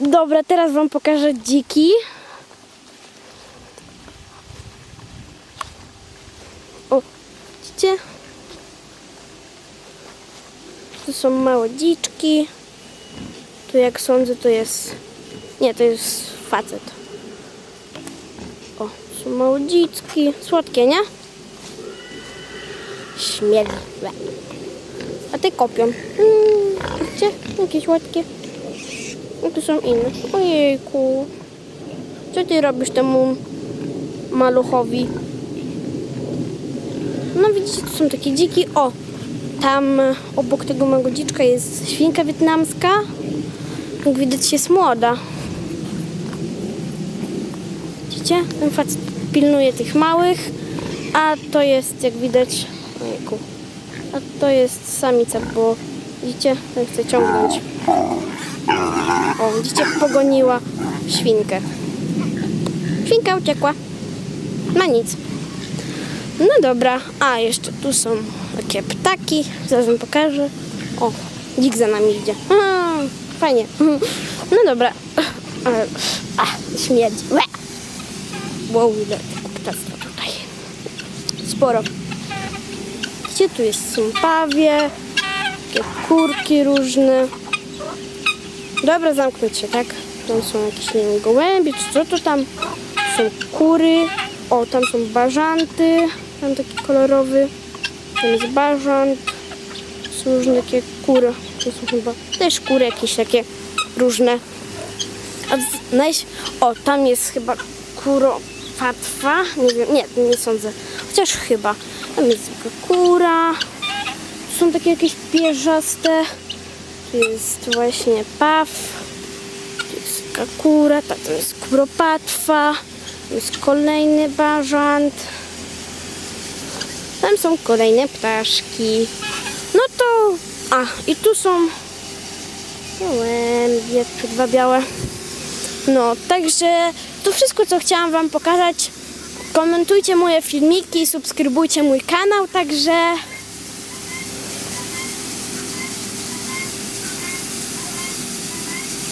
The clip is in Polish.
Dobra, teraz wam pokażę dziki. O, widzicie? Tu są małe dziczki. Tu jak sądzę to jest... Nie, to jest facet. O, są małe dziczki. Słodkie, nie? Śmierdzi. Łe. A te kopią. Mm, widzicie? Jakieś łatkie. No tu są inne. Ojejku. Co ty robisz temu maluchowi? No widzicie, tu są takie dziki. O, tam obok tego małego dziczka jest świnka wietnamska. Jak widać jest młoda. Widzicie? Ten facet pilnuje tych małych, a to jest, jak widać, ojejku, a to jest samica, bo widzicie, ten chce ciągnąć. O, widzicie, pogoniła świnkę. Świnka uciekła. Ma nic. No dobra, a jeszcze tu są takie ptaki. Zaraz wam pokażę. O, dzik za nami idzie. A, fajnie. No dobra. A, śmierdzi. Wow, ile ptactwa tutaj. Sporo. Gdzie tu jest są pawie, takie kurki różne. Dobra, zamknąć się, tak? Tam są jakieś, nie wiem, gołębie, czy co to tam? Są kury. O, tam są bażanty. Tam taki kolorowy. Tam jest bażant. Są różne takie kury. To są chyba też kury jakieś takie różne. A z- naj... O, tam jest chyba kuropatwa. Nie wiem, nie, nie sądzę. Chociaż chyba. Tam jest kura. Są takie jakieś pierzaste. Jest właśnie paw. Tu jest kakura, ta to jest kuropatwa. Tu jest kolejny bażant. Tam są kolejne ptaszki. No to... A, i tu są gołębie, dwa białe. No, także to wszystko, co chciałam Wam pokazać. Komentujcie moje filmiki, subskrybujcie mój kanał, także